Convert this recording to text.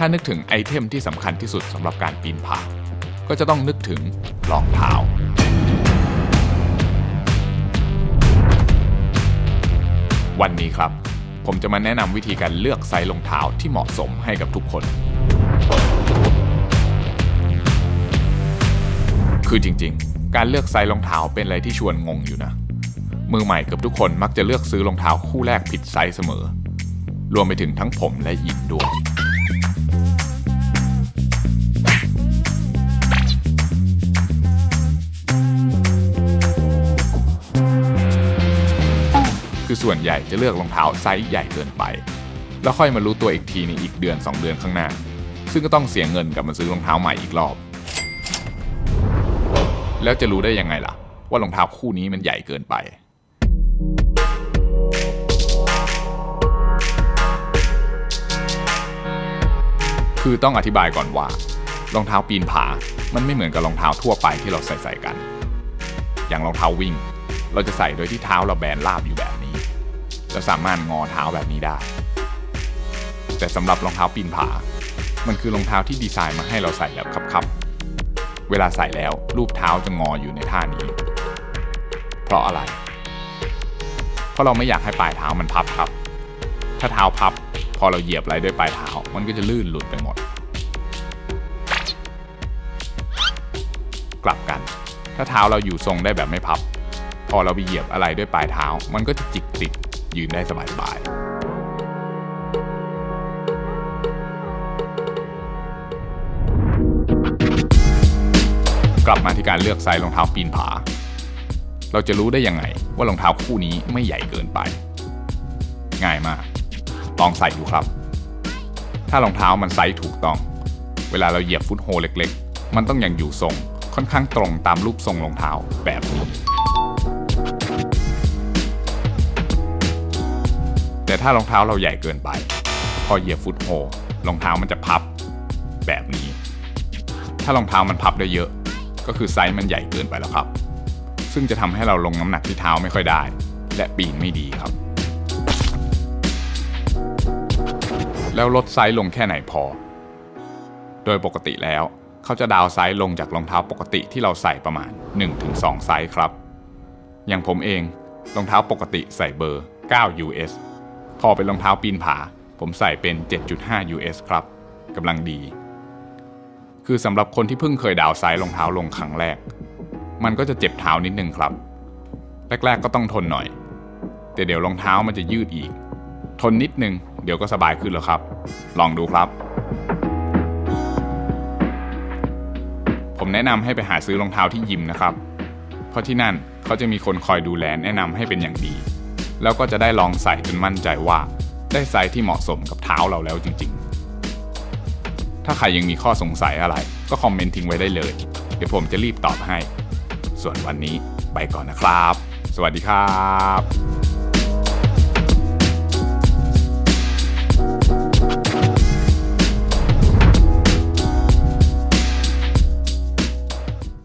ถ้านึกถึงไอเทมที่สำคัญที่สุดสำหรับการปีนผา ก็จะต้องนึกถึงรองเท้าวันนี้ครับ ผมจะมาแนะนำวิธีการเลือกไซส์รองเท้าที่เหมาะสมให้กับทุกคน คือจริงๆ การเลือกไซส์รองเท้าเป็นอะไรที่ชวนงงอยู่นะ มือใหม่เกับทุกคนมักจะเลือกซื้อรองเท้าคู่แรกผิดไซส์เสมอ รวมไปถึงทั้งผมและหญิงด้วย คือส่วนใหญ่จะเลือกรองเท้าไซส์ใหญ่เกินไป แล้วค่อยมารู้ตัวอีกทีในอีกเดือน 2 เดือนข้างหน้า ซึ่งก็ต้องเสียเงินกับมาซื้อรองเท้าใหม่อีกรอบ แล้วจะรู้ได้ยังไงล่ะ ว่ารองเท้าคู่นี้มันใหญ่เกินไปคือต้องอธิบายก่อนว่ารองเท้าปีนผา มันไม่เหมือนกับรองเท้าทั่วไปที่เราใส่ใส่กัน อย่างรองเท้าวิ่ง เราจะใส่โดยที่เท้าเราแบนราบอยู่แบบ นี้เราสามารถงอเท้าแบบนี้ได้ แต่สำหรับรองเท้าปีนผา มันคือรองเท้าที่ดีไซน์มาให้เราใส่แบบคับๆ เวลาใส่แล้วรูปเท้าจะงออยู่ในท่านี้ เพราะอะไร เพราะเราไม่อยากให้ปลายเท้ามันพับครับ ถ้าเท้าพับ พอเราเหยียบอะไรด้วยปลายเท้า มันก็จะลื่นหลุดไปหมด กลับกัน ถ้าเท้าเราอยู่ทรงได้แบบไม่พับพอเราไปเหยียบอะไรด้วยปลายเท้า มันก็จะจิกติด ยืนได้สบายๆกลับมาที่การเลือกไซส์รองเท้าปีนผา เราจะรู้ได้ยังไงว่ารองเท้าคู่นี้ไม่ใหญ่เกินไป ง่ายมาก ลองใส่ดูครับ ถ้ารองเท้ามันไซส์ถูกต้อง เวลาเราเหยียบฟุตโฮเล็กๆ มันต้องยังอยู่ทรงค่อนข้างตรงตามรูปทรงรองเท้าแบบนี้ แต่ถ้ารองเท้าเราใหญ่เกินไป พอเหยียบฟุตโฮรองเท้ามันจะพับแบบนี้ ถ้ารองเท้ามันพับได้เยอะ ก็คือไซส์มันใหญ่เกินไปแล้วครับ ซึ่งจะทำให้เราลงน้ำหนักที่เท้าไม่ค่อยได้ และปีนไม่ดีครับ แล้วลดไซส์ลงแค่ไหนพอ โดยปกติแล้วเขาจะดาวไซส์ลงจากรองเท้าปกติที่เราใส่ประมาณ 1-2 ไซส์ครับ อย่างผมเองรองเท้าปกติใส่เบอร์ 9 US พอเป็นรองเท้าปีนผา ผมใส่เป็น 7.5 US ครับกำลังดี คือสำหรับคนที่เพิ่งเคยดาวไซส์รองเท้าลงครั้งแรก มันก็จะเจ็บเท้านิดนึงครับ แรกๆก็ต้องทนหน่อย แต่เดี๋ยวรองเท้ามันจะยืดอีก ทนนิดนึง เดี๋ยวก็สบายขึ้นแล้วครับ ลองดูครับผมแนะนำให้ไปหาซื้อรองเท้าที่ยิมนะครับ เพราะที่นั่นเขาจะมีคนคอยดูแลแนะนำให้เป็นอย่างดี แล้วก็จะได้ลองใส่จนมั่นใจว่า ได้ไซส์ที่เหมาะสมกับเท้าเราแล้วจริง ๆ ถ้าใครยังมีข้อสงสัยอะไร ก็คอมเมนต์ทิ้งไว้ได้เลย เดี๋ยวผมจะรีบตอบให้ ส่วนวันนี้ไปก่อนนะครับ สวัสดีครับ